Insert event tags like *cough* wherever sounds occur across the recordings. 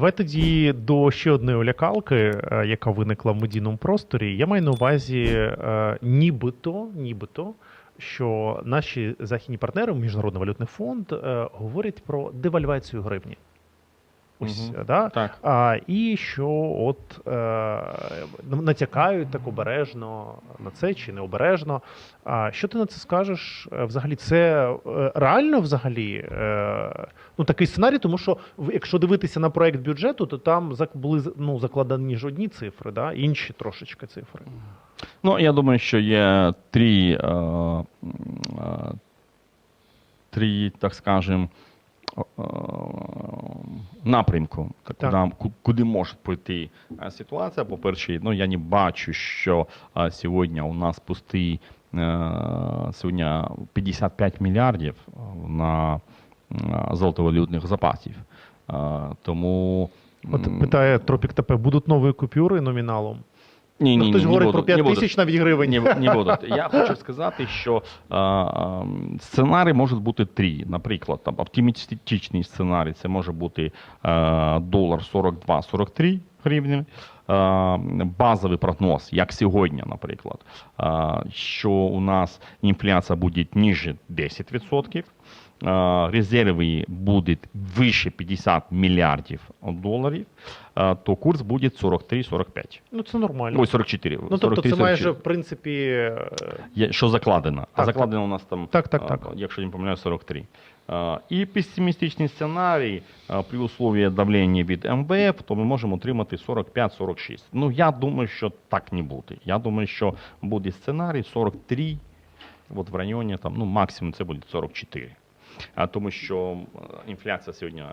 Давай тоді до ще одної олякалки, е, яка виникла в медійному просторі. Я маю на увазі, е, нібито, нібито, що наші західні партнери, Міжнародний валютний фонд, е, говорять про девальвацію гривні. Ось, Мгм. да? Так. А, і що от е, натякають так обережно на це чи не обережно. А що ти на це скажеш? Е, Взагалі, це е, реально взагалі е, ну, такий сценарій, тому що якщо дивитися на проект бюджету, то там були ну, закладені ж одні цифри, да? інші трошечки цифри. Ну, я думаю, що є три, е, е, три так скажем, е, напрямку, так, Так. Куди, ку- куди може пойти е, ситуація. По-перше, ну, я не бачу, що е, сьогодні у нас пустий е, сьогодні 55 мільярдів е, на е, золотовалютних запасів. Е, Тому От питає Тропік ТП, будуть нові купюри номіналом? Ні, ні, хтось ні, говорить про будуть, 5 тисяч навіть гривень. Не, не будуть. Я хочу сказати, що е, сценарії можуть бути три. Наприклад, там оптимістичний сценарій це може бути е, долар 42-43 гривні. Базовий прогноз, як сьогодні, наприклад, що у нас інфляція буде ніже 10%. Е, Резерви будуть вище 50 мільярдів доларів, е, то курс буде 43-45. Ну це нормально. Ой, 44. Ну, тобто, це 43, майже, в принципі, е, Є, що закладено. а Так, закладено у нас там, Так, так, а, так. якщо не помиляю, 43. А, І песимістичний сценарій а, при условии давлення від МВФ, то ми можемо отримати 45-46. Ну, я думаю, що так не буде. Я думаю, що буде сценарій 43, от в районі, там, ну, максимум це буде 44. А, тому що інфляція сьогодні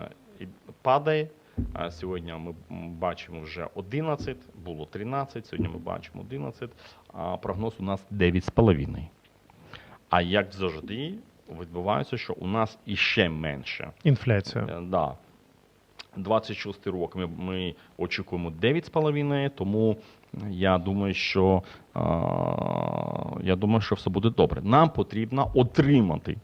падає. Сьогодні ми бачимо вже 11, було 13, сьогодні ми бачимо 11, а прогноз у нас 9,5. А як завжди, відбувається, що у нас іще менше. інфляція. Е, Да. 26 рок ми, ми очікуємо 9,5, тому я думаю, що, е, я думаю, що все буде добре. Нам потрібно отримати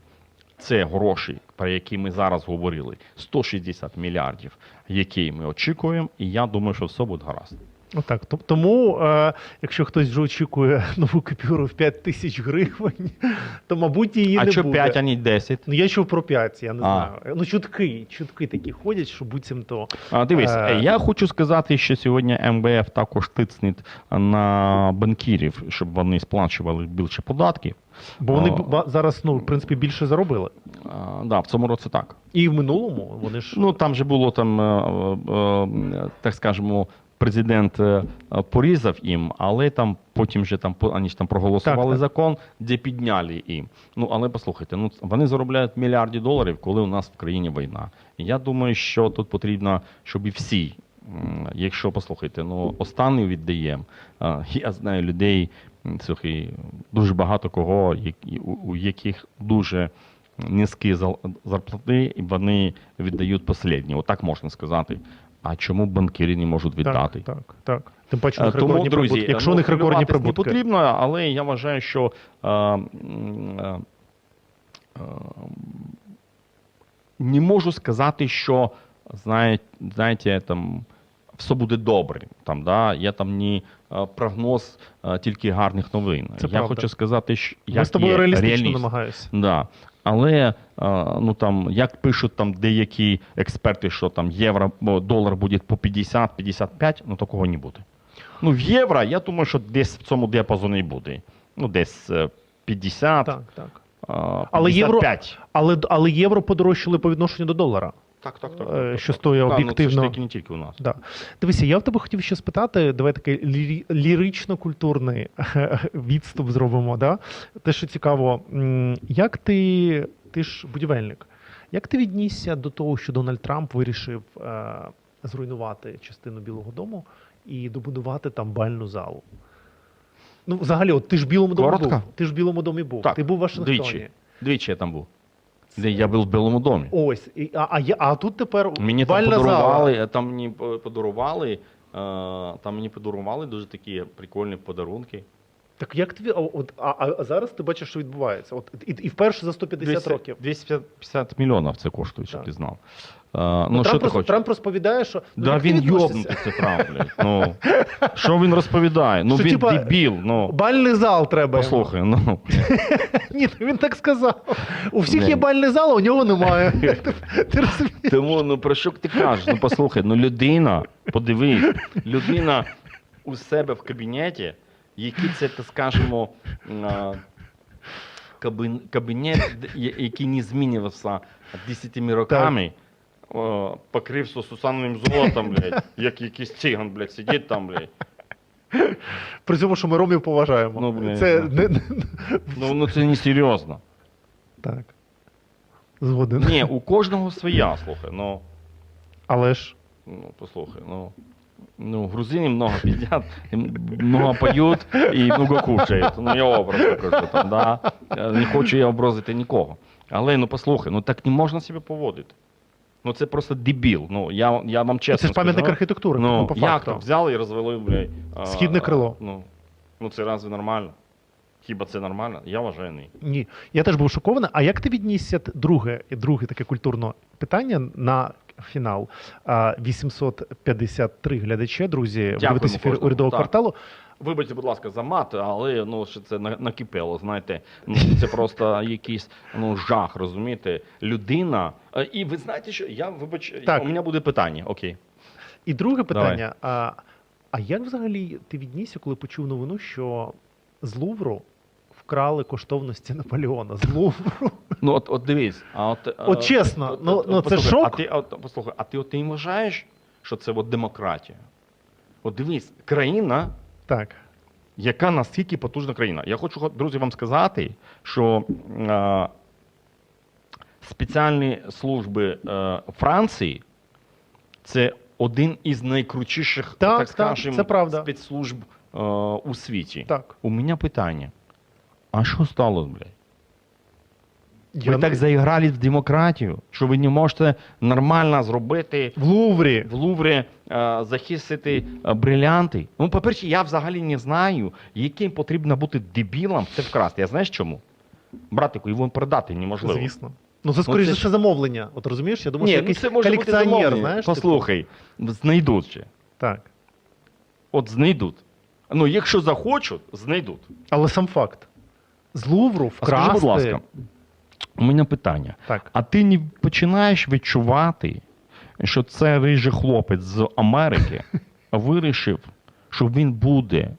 це гроші, про які ми зараз говорили, 160 мільярдів, які ми очікуємо, і я думаю, що все буде гаразд. Отак. Тому, е, якщо хтось вже очікує *laughs* нову купюру в 5 тисяч гривень, *laughs* то, мабуть, її а не що буде. 5, а не 10? Ну, я чув про 5, я не А. знаю. Ну, чутки, чутки такі ходять, що буцімто. А, дивись, Е. я хочу сказати, що сьогодні МВФ також тицнить на банкірів, щоб вони сплачували більше податків. Бо вони А. зараз, ну, в принципі, більше заробили. А, да, в цьому році так. І в минулому вони ж. Ну там же було там, е, е, так скажемо, президент е, е, порізав їм, але там потім же там вони ж там проголосували Так, так. закон, де підняли їм. Ну але послухайте, ну вони заробляють мільярди доларів, коли у нас в країні війна. І я думаю, що тут потрібно, щоб і всі. Якщо послухайте, ну останній віддаємо. Е, Я знаю людей, слухай, дуже багато кого, у- яких дуже низькі зарплати, і вони віддають останнє. Отак можна сказати. А чому банкіри не можуть віддати? Так, так, так. Тим паче, у Е, них рекордні прибутки. Якщо у них рекордні хвилюватись не потрібно, але я вважаю, що е, е, е, не можу сказати, що знаєте, знаєте там. Все буде добре. Там, да? Є там не прогноз е, тільки гарних новин. Це я правда. хочу сказати, що Я з тобою реалістично реаліст. намагаюся. Да. Але е, ну там як пишуть там деякі експерти, що там євро долар буде по 50-55, ну такого не буде. Ну в євро, я думаю, що десь в цьому діапазоні буде. Ну, десь е, 50, Так, так. 55. Але євро- Але, але євро подорожчали по відношенню до долара. Так, так, Е, що стоїть Ну, це ж не тільки у нас. Да. Дивися, я в тебе хотів ще спитати, давай такий лірі- лірично-культурний *laughs* відступ зробимо. Да? Те, що цікаво, як ти, ти ж будівельник, як ти віднісся до того, що Дональд Трамп вирішив е, зруйнувати частину Білого Дому і добудувати там бальну залу? Ну, взагалі, от ти ж в Білому домі був. Ти ж в Білому домі був. Так, ти був в Вашингтоні. Двічі. Двічі я там був. Де я був в Білому домі. Ось, і, а, а, я- а тут тепер Мені там бальна подарували, зала. там мені п- подарували, е, там мені подарували дуже такі прикольні подарунки. Так як тобі, а, от, а, а зараз ти бачиш, що відбувається? От, і, і вперше за 150 років. 250 мільйонів це коштує, щоб Так. ти знав. Ну, Ну, що Трамп, ти роз- хочеш? Трамп розповідає, що ну, Да як ти він відносишся? йобнутий, це Трамп, блядь. Ну, *laughs* що він розповідає? Ну Що, він типа, дебіл, ну. Бальний зал треба. йому. Послухай, ну. *laughs* Ні, він так сказав. У всіх є бальний зал, а у нього немає. *laughs* Ти розумієш? Тому ну про що ти кажеш? Ну послухай, ну людина, подивись, людина у себе в кабінеті, який це, так скажемо, кабінет, який не змінювався десятими роками, о, покрився сусанним золотом, блядь, як якийсь циган, блядь, сидить там, блядь. При цьому, що ми ромів поважаємо. Ну, блін, Це ну. не, не- Ну, ну це не серйозно. Так. Згоден. Ні, у кожного своя, слухай, ну. Але ж. Ну, послухай, ну, ну, грузини много пиздят, много поют і много кушають. Ну, я образно кажу там, да. Не хочу я образити нікого. Але ну послухай, ну так не можна себе поводити. Ну це просто дебіл. Ну, я, я вам чесно Це ж пам'ятник архітектури, Ну, ну, по як факту. так взяли і розвели, блядь. а, Східне крило. Ну, ну це разве нормально? Хіба це нормально? Я вважаю ні. Ні. Я теж був шокований. А як ти віднісся друге, друге таке культурне питання на фінал? 853 глядачі, друзі, ви дивитесь ефір урядового Так. кварталу. Вибачте, будь ласка, за мат, але ну що це на- накипело, знаєте. Ну *laughs* це просто якийсь ну жах, розумієте? Людина. Е, І ви знаєте, що я вибач, Так. у мене буде питання. Окей. І друге питання: а, а як взагалі ти віднісся, коли почув новину, що з Лувру вкрали коштовності Наполеона? З Лувру? Ну от, от дивись, а от, е, От чесно, ну- ну, це шок. А ти от, послухай, а ти от не вважаєш, що це от демократія? От дивись, країна, Так. яка настільки потужна країна. Я хочу, друзі, вам сказати, що е, спеціальні служби е, Франції це один із найкрутіших, Так, так, так, скажемо, це спецслужб е, у світі. Так. У мене питання: а що стало, блядь? Я Ви не- так заіграли в демократію, що ви не можете нормально зробити В Луврі. в Луврі е, захистити е, брилянти. Ну, по-перше, я взагалі не знаю, яким потрібно бути дебілом це вкрасти. Я знаєш чому? Братику, його продати неможливо. Звісно. Ну, це скоріше це за ж- все замовлення. От розумієш? Я думаю, Ні, що ну, якийсь це колекціонер, замовлення. знаєш? типу. Послухай, знайдуть ще. Так. От знайдуть. Ну, якщо захочуть, знайдуть. Але сам факт. З Лувру А вкрасти. скажи, будь ласка, у мене питання. Так. А ти не починаєш відчувати, що це рижий хлопець з Америки *laughs* вирішив, що він буде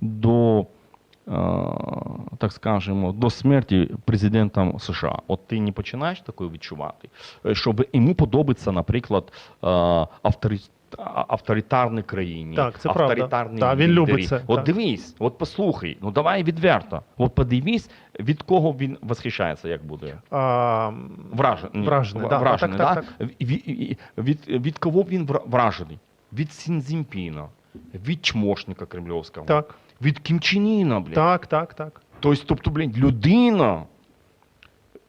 до, е, так скажемо, до смерті президентом США. От ти не починаєш такое відчувати, Е, щоб йому подобається, наприклад, е, авторі... авторитарній країні, Так, це правда. авторитарні Так, він любить це, От так. дивись, от послухай, ну давай відверто. От подивись, від кого він восхищається, як буде. А, Вражений. Вражений, да, вражений, так, да? так, Від, від, від, від кого він вражений? Від Сінзімпіна, від чмошника кремльовського, так, від Кім Чен Іна, блядь. так, так, так. Тобто, тобто, блядь, людина.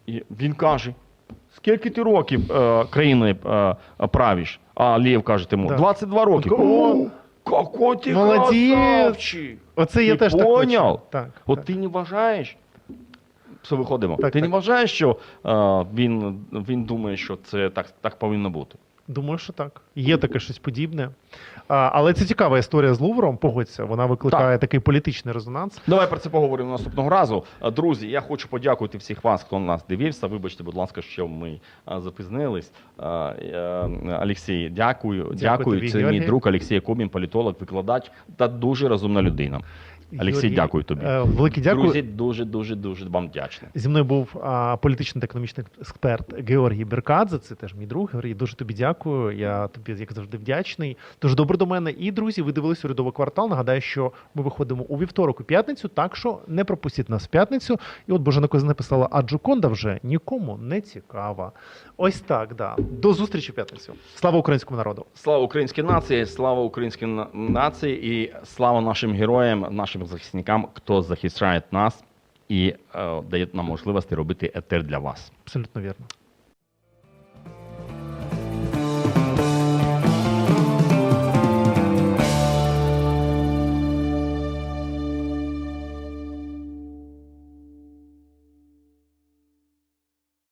Він каже, скільки ти років е, країни е, правиш? А Лєв каже йому, Да. 22 роки. О, Какой ти Молодець! красавчик! Оце я Ти теж так хочу. поняв? Так, От так. ти не вважаєш. Все виходимо. Так, ти так. не вважаєш, що е, він, він думає, що це так, так повинно бути. Думаю, що так. Є таке щось подібне. А, але це цікава історія з Лувром, погодься, вона викликає такий політичний резонанс. Давай про це поговоримо наступного разу. Друзі, я хочу подякувати всіх вас, хто нас дивився. Вибачте, будь ласка, що ми запізнились. Олексій, дякую. Дякую. тобі, Це мій друг Олексій Кобін, політолог, викладач та дуже розумна людина. Олексій, дякую тобі. е, Велике дякую. Друзі, дуже, дуже, дуже вам вдячний. Зі мною був а, політичний та економічний експерт Георгій Беркадзе. Це теж мій друг. Георгій, дуже тобі дякую. Я тобі, як завжди, вдячний. Дуже добре до мене. І друзі, ви дивились урядовий квартал. Нагадаю, що ми виходимо у вівторок, у п'ятницю. Так що не пропустіть нас в п'ятницю. І от Божена Коза написала, а Джоконда вже нікому не цікава. Ось так, да. До зустрічі в п'ятницю. Слава українському народу! Слава українській нації, слава українській нації і слава нашим героям, нашим захисникам, хто захищає нас і е, дає нам можливості робити етер для вас. Абсолютно вірно.